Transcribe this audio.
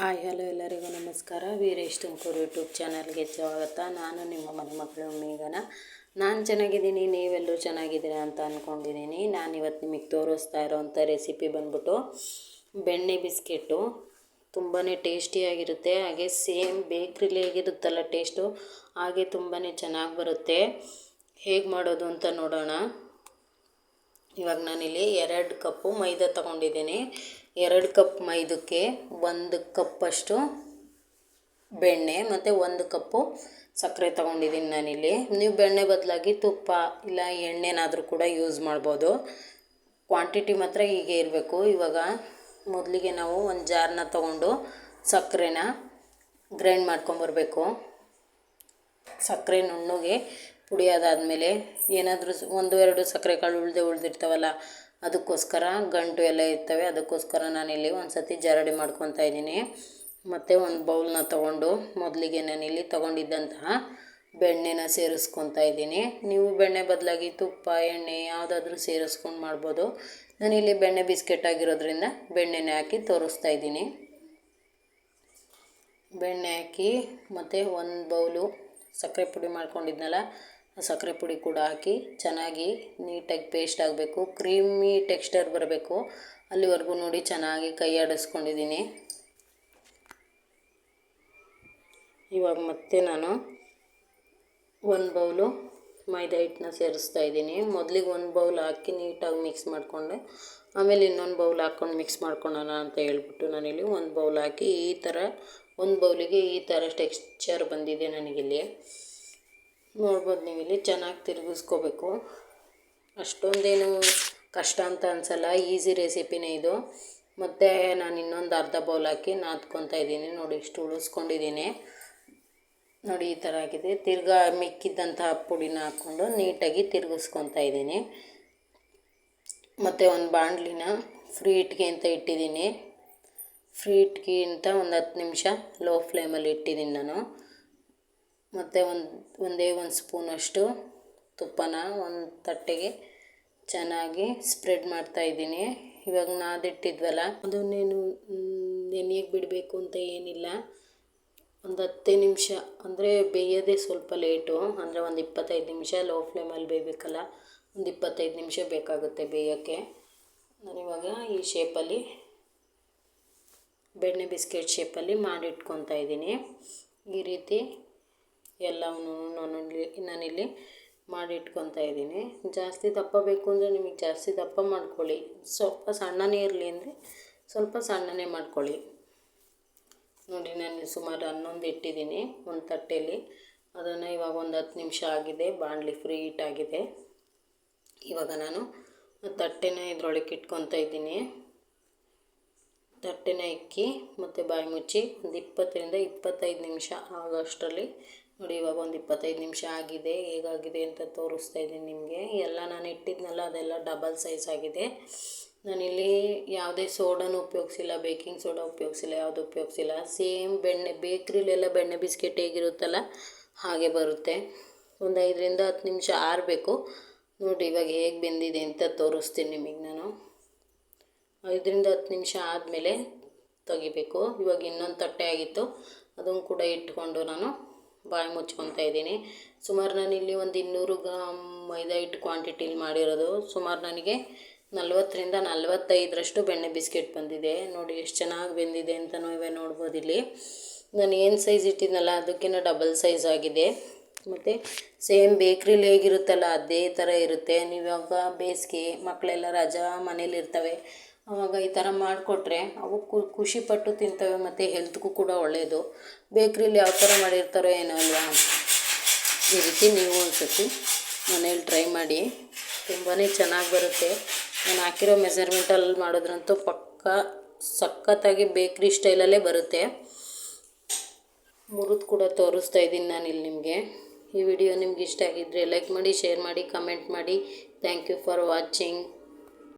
Hi, hello ಎಲ್ಲರಿಗೂ ನಮಸ್ಕಾರ. Veeresh Tumakuru YouTube ಚಾನಲ್ಗೆ ಸ್ವಾಗತ. ನಾನು ನಿಮ್ಮ ಮನೆ ಮಕ್ಕಳು ಮೇಘನ. ನಾನು ಚೆನ್ನಾಗಿದ್ದೀನಿ, ನೀವೆಲ್ಲರೂ ಚೆನ್ನಾಗಿದ್ದೀರಾ ಅಂತ ಅಂದ್ಕೊಂಡಿದ್ದೀನಿ ನಾನು ಇವತ್ತು ನಿಮಗೆ ತೋರಿಸ್ತಾ ಇರೋವಂಥ ರೆಸಿಪಿ ಬಂದ್ಬಿಟ್ಟು ಬೆಣ್ಣೆ ಬಿಸ್ಕೆಟು. ತುಂಬಾ ಟೇಸ್ಟಿಯಾಗಿರುತ್ತೆ ಹಾಗೆ ಸೇಮ್ ಬೇಕ್ರಿಲಿ ಹೇಗಿರುತ್ತಲ್ಲ ಟೇಸ್ಟು, ಹಾಗೆ ತುಂಬಾ ಚೆನ್ನಾಗಿ ಬರುತ್ತೆ. ಹೇಗೆ ಮಾಡೋದು ಅಂತ ನೋಡೋಣ. ಇವಾಗ ನಾನಿಲ್ಲಿ ಎರಡು ಕಪ್ಪು ಮೈದಾ ತಗೊಂಡಿದ್ದೀನಿ. ಎರಡು ಕಪ್ ಮೈದಕ್ಕೆ ಒಂದು ಕಪ್ಪಷ್ಟು ಬೆಣ್ಣೆ ಮತ್ತು ಒಂದು ಕಪ್ಪು ಸಕ್ಕರೆ ತೊಗೊಂಡಿದ್ದೀನಿ ನಾನಿಲ್ಲಿ. ನೀವು ಬೆಣ್ಣೆ ಬದಲಾಗಿ ತುಪ್ಪ ಇಲ್ಲ ಎಣ್ಣೆನಾದರೂ ಕೂಡ ಯೂಸ್ ಮಾಡ್ಬೋದು. ಕ್ವಾಂಟಿಟಿ ಮಾತ್ರ ಹೀಗೆ ಇರಬೇಕು. ಇವಾಗ ಮೊದಲಿಗೆ ನಾವು ಒಂದು ಜಾರನ್ನ ತೊಗೊಂಡು ಸಕ್ಕರೆನ ಗ್ರೈಂಡ್ ಮಾಡ್ಕೊಂಬರ್ಬೇಕು ಸಕ್ಕರೆ ನುಣ್ಣಗೆ ಪುಡಿಯೋದಾದಮೇಲೆ ಏನಾದರೂ ಒಂದು, ಎರಡು ಸಕ್ಕರೆ ಕಾಳು ಉಳಿದೇ ಉಳಿದಿರ್ತಾವಲ್ಲ, ಅದಕ್ಕೋಸ್ಕರ ಗಂಟು ಎಲ್ಲ ಇರ್ತವೆ. ಅದಕ್ಕೋಸ್ಕರ ನಾನಿಲ್ಲಿ ಒಂದು ಸತಿ ಜರಡಿ ಮಾಡ್ಕೊತಾ ಇದ್ದೀನಿ. ಮತ್ತು ಒಂದು ಬೌಲ್ನ ತೊಗೊಂಡು ಮೊದಲಿಗೆ ನಾನಿಲ್ಲಿ ತೊಗೊಂಡಿದ್ದಂತಹ ಬೆಣ್ಣೆನ ಸೇರಿಸ್ಕೊತಾ ಇದ್ದೀನಿ. ನೀವು ಬೆಣ್ಣೆ ಬದಲಾಗಿ ತುಪ್ಪ, ಎಣ್ಣೆ ಯಾವುದಾದ್ರೂ ಸೇರಿಸ್ಕೊಂಡು ಮಾಡ್ಬೋದು. ನಾನಿಲ್ಲಿ ಬೆಣ್ಣೆ ಬಿಸ್ಕೆಟ್ ಆಗಿರೋದ್ರಿಂದ ಬೆಣ್ಣೆನೇ ಹಾಕಿ ತೋರಿಸ್ತಾ ಇದ್ದೀನಿ. ಬೆಣ್ಣೆ ಹಾಕಿ ಮತ್ತು ಒಂದು ಬೌಲು ಸಕ್ಕರೆ ಪುಡಿ ಮಾಡ್ಕೊಂಡಿದ್ನಲ್ಲ ಸಕ್ಕರೆ ಪುಡಿ ಕೂಡ ಹಾಕಿ ಚೆನ್ನಾಗಿ ನೀಟಾಗಿ ಪೇಸ್ಟ್ ಆಗಬೇಕು. ಕ್ರೀಮಿ ಟೆಕ್ಸ್ಚರ್ ಬರಬೇಕು. ಅಲ್ಲಿವರೆಗೂ ನೋಡಿ ಚೆನ್ನಾಗಿ ಕೈ ಆಡಿಸ್ಕೊಂಡಿದ್ದೀನಿ. ಇವಾಗ ಮತ್ತೆ ನಾನು ಒಂದು ಬೌಲು ಮೈದಾ ಹಿಟ್ಟನ್ನ ಸೇರಿಸ್ತಾ ಇದ್ದೀನಿ. ಮೊದಲಿಗೆ ಒಂದು ಬೌಲ್ ಹಾಕಿ ನೀಟಾಗಿ ಮಿಕ್ಸ್ ಮಾಡಿಕೊಂಡೆ. ಆಮೇಲೆ ಇನ್ನೊಂದು ಬೌಲ್ ಹಾಕ್ಕೊಂಡು ಮಿಕ್ಸ್ ಮಾಡ್ಕೊಳ್ಳೋಣ ಅಂತ ಹೇಳ್ಬಿಟ್ಟು ನಾನಿಲ್ಲಿ ಒಂದು ಬೌಲ್ ಹಾಕಿ ಈ ಥರ ಒಂದು ಬೌಲಿಗೆ ಈ ಥರ ಟೆಕ್ಸ್ಚರ್ ಬಂದಿದೆ ನನಗಿಲ್ಲಿ. ನೋಡ್ಬೋದು, ನೀವು ಇಲ್ಲಿ ಚೆನ್ನಾಗಿ ತಿರುಗಿಸ್ಕೋಬೇಕು. ಅಷ್ಟೊಂದೇನು ಕಷ್ಟ ಅಂತ ಅನಿಸಲ್ಲ, ಈಸಿ ರೆಸಿಪಿನೇ ಇದು. ಮತ್ತು ನಾನು ಇನ್ನೊಂದು ಅರ್ಧ ಬೌಲ್ ಹಾಕಿ ನಾದ್ಕೊತಾ ಇದ್ದೀನಿ. ನೋಡಿ, ಇಷ್ಟು ಉಳಿಸ್ಕೊಂಡಿದ್ದೀನಿ. ನೋಡಿ, ಈ ಥರ ಆಗಿದೆ. ತಿರ್ಗಾ ಮಿಕ್ಕಿದ್ದಂತಹ ಪುಡಿನ ಹಾಕ್ಕೊಂಡು ನೀಟಾಗಿ ತಿರುಗಿಸ್ಕೊತಾ ಇದ್ದೀನಿ. ಮತ್ತು ಒಂದು ಬಾಣಲಿನ ಫ್ರೀ ಇಟ್ಗೆ ಅಂತ ಇಟ್ಟಿದ್ದೀನಿ. ಫ್ರೀ ಇಟ್ಗೆ ಅಂತ ಒಂದು ಹತ್ತು ನಿಮಿಷ ಲೋ ಫ್ಲೇಮಲ್ಲಿ ಇಟ್ಟಿದ್ದೀನಿ ನಾನು. ಮತ್ತು ಒಂದು, ಒಂದೇ ಒಂದು ಸ್ಪೂನಷ್ಟು ತುಪ್ಪನ ಒಂದು ತಟ್ಟೆಗೆ ಚೆನ್ನಾಗಿ ಸ್ಪ್ರೆಡ್ ಮಾಡ್ತಾಯಿದ್ದೀನಿ ಇವಾಗ ನಾದಿಟ್ಟಿದ್ವಲ್ಲ, ಅದನ್ನೇನು ನೆನೆಯಕ್ಕೆ ಬಿಡಬೇಕು ಅಂತ ಏನಿಲ್ಲ. ಒಂದು ಹತ್ತೇ ನಿಮಿಷ, ಅಂದರೆ ಬೇಯೋದೇ ಸ್ವಲ್ಪ ಲೇಟು, ಅಂದರೆ ಒಂದು ಇಪ್ಪತ್ತೈದು ನಿಮಿಷ, ಲೋ ಫ್ಲೇಮಲ್ಲಿ ಬೇಯಬೇಕಲ್ಲ, ಒಂದು ಇಪ್ಪತ್ತೈದು ನಿಮಿಷ ಬೇಕಾಗುತ್ತೆ ಬೇಯೋಕ್ಕೆ. ಇವಾಗ ಈ ಶೇಪಲ್ಲಿ, ಬೆಣ್ಣೆ ಬಿಸ್ಕೆಟ್ ಶೇಪಲ್ಲಿ ಮಾಡಿಟ್ಕೊತಾ ಇದ್ದೀನಿ. ಈ ರೀತಿ ಎಲ್ಲವನ್ನೂ ನಾನಲ್ಲಿ, ನಾನಿಲ್ಲಿ ಮಾಡಿ ಇಟ್ಕೊತಾ ಇದ್ದೀನಿ. ಜಾಸ್ತಿ ದಪ್ಪ ಬೇಕು ಅಂದರೆ ನಿಮಗೆ ಜಾಸ್ತಿ ದಪ್ಪ ಮಾಡ್ಕೊಳ್ಳಿ. ಸ್ವಲ್ಪ ಸಣ್ಣನೇ ಇರಲಿ ಅಂದರೆ ಸ್ವಲ್ಪ ಸಣ್ಣನೇ ಮಾಡ್ಕೊಳ್ಳಿ. ನೋಡಿ, ನಾನು ಸುಮಾರು ಹನ್ನೊಂದು ಇಟ್ಟಿದ್ದೀನಿ ಒಂದು ತಟ್ಟೆಯಲ್ಲಿ ಅದನ್ನು ಇವಾಗ ಒಂದು ಹತ್ತು ನಿಮಿಷ ಆಗಿದೆ. ಬಾಣಲಿ ಫ್ರೀ ಆಗಿದೆ. ಇವಾಗ ನಾನು ತಟ್ಟೆನ ಇದರೊಳಗೆ ಇಟ್ಕೊತಾ ಇದ್ದೀನಿ. ತಟ್ಟೆನ ಇಕ್ಕಿ ಮತ್ತು ಬಾಯಿ ಮುಚ್ಚಿ ಒಂದು ಇಪ್ಪತ್ತರಿಂದ ಇಪ್ಪತ್ತೈದು ನಿಮಿಷ ಆಗೋಷ್ಟರಲ್ಲಿ ನೋಡಿ, ಇವಾಗ ಒಂದು ಇಪ್ಪತ್ತೈದು ನಿಮಿಷ ಆಗಿದೆ. ಹೇಗಾಗಿದೆ ಅಂತ ತೋರಿಸ್ತಾ ಇದ್ದೀನಿ ನಿಮಗೆ. ಎಲ್ಲ ನಾನು ಇಟ್ಟಿದ್ನಲ್ಲ, ಅದೆಲ್ಲ ಡಬಲ್ ಸೈಜ್ ಆಗಿದೆ. ನಾನಿಲ್ಲಿ ಯಾವುದೇ ಸೋಡಾನು ಉಪಯೋಗಿಸಿಲ್ಲ ಬೇಕಿಂಗ್ ಸೋಡಾ ಉಪಯೋಗಿಸಿಲ್ಲ, ಯಾವುದು ಉಪಯೋಗಿಸಿಲ್ಲ. ಸೇಮ್ ಬೆಣ್ಣೆ, ಬೇಕ್ರಿಲೆಲ್ಲ ಬೆಣ್ಣೆ ಬಿಸ್ಕೆಟ್ ಹೇಗಿರುತ್ತಲ್ಲ, ಹಾಗೆ ಬರುತ್ತೆ. ಒಂದು ಐದರಿಂದ ಹತ್ತು ನಿಮಿಷ ಆರಬೇಕು. ನೋಡಿ, ಇವಾಗ ಹೇಗೆ ಬೆಂದಿದೆ ಅಂತ ತೋರಿಸ್ತೀನಿ ನಿಮಗೆ ನಾನು. ಐದರಿಂದ ಹತ್ತು ನಿಮಿಷ ಆದಮೇಲೆ ತೆಗಿಬೇಕು. ಇವಾಗ ಇನ್ನೊಂದು ತಟ್ಟೆ ಆಗಿತ್ತು. ಅದನ್ನು ಕೂಡ ಇಟ್ಕೊಂಡು ನಾನು ಬಾಯಿ ಮುಚ್ಕೊತಾ ಇದ್ದೀನಿ. ಸುಮಾರು ನಾನಿಲ್ಲಿ ಒಂದು ಇನ್ನೂರು ಗ್ರಾಮ್ ಮೈದಾ ಹಿಟ್ಟು ಕ್ವಾಂಟಿಟಿಲಿ ಮಾಡಿರೋದು. ಸುಮಾರು ನನಗೆ ನಲ್ವತ್ತರಿಂದ ನಲ್ವತ್ತೈದರಷ್ಟು ಬೆಣ್ಣೆ ಬಿಸ್ಕೆಟ್ ಬಂದಿದೆ. ನೋಡಿ ಎಷ್ಟು ಚೆನ್ನಾಗಿ ಬೆಂದಿದೆ ಅಂತ ನೀವೇ ನೋಡ್ಬೋದು ಇಲ್ಲಿ. ನಾನು ಏನು ಸೈಜ್ ಇಟ್ಟಿದ್ದೆನಲ್ಲ ಅದಕ್ಕಿಂತ ಡಬಲ್ ಸೈಜ್ ಆಗಿದೆ. ಮತ್ತು ಸೇಮ್ ಬೇಕ್ರಿಲಿ ಹೇಗಿರುತ್ತಲ್ಲ, ಅದೇ ಥರ ಇರುತ್ತೆ. ನೀವು ಯಾವಾಗ ಬೇಸಿಗೆ ಮಕ್ಕಳೆಲ್ಲ ರಜಾ ಮನೇಲಿರ್ತವೆ ಆವಾಗ ಈ ಥರ ಮಾಡಿಕೊಟ್ರೆ ಅವು ಖುಷಿಪಟ್ಟು ತಿಂತವೆ ಮತ್ತು ಹೆಲ್ತ್ಗೂ ಕೂಡ ಒಳ್ಳೆಯದು ಬೇಕ್ರಿಲಿ ಯಾವ ಥರ ಮಾಡಿರ್ತಾರೋ ಏನೋ ಅಲ್ವಾ? ಈ ರೀತಿ ನೀವು ಒಂದು ಸತಿ ಮನೇಲಿ ಟ್ರೈ ಮಾಡಿ. ತುಂಬಾ ಚೆನ್ನಾಗಿ ಬರುತ್ತೆ. ನಾನು ಹಾಕಿರೋ ಮೆಸರ್ಮೆಂಟಲ್ಲಿ ಮಾಡಿದ್ರಂತೂ ಪಕ್ಕ ಸಖತ್ತಾಗಿ ಬೇಕ್ರಿ ಸ್ಟೈಲಲ್ಲೇ ಬರುತ್ತೆ. ಮುರಿದು ಕೂಡ ತೋರಿಸ್ತಾ ಇದ್ದೀನಿ ನಾನು ಇಲ್ಲಿ ನಿಮಗೆ. ಈ ವಿಡಿಯೋ ನಿಮ್ಗೆ ಇಷ್ಟ ಆಗಿದ್ದರೆ ಲೈಕ್ ಮಾಡಿ ಶೇರ್ ಮಾಡಿ ಕಮೆಂಟ್ ಮಾಡಿ. Thank you for watching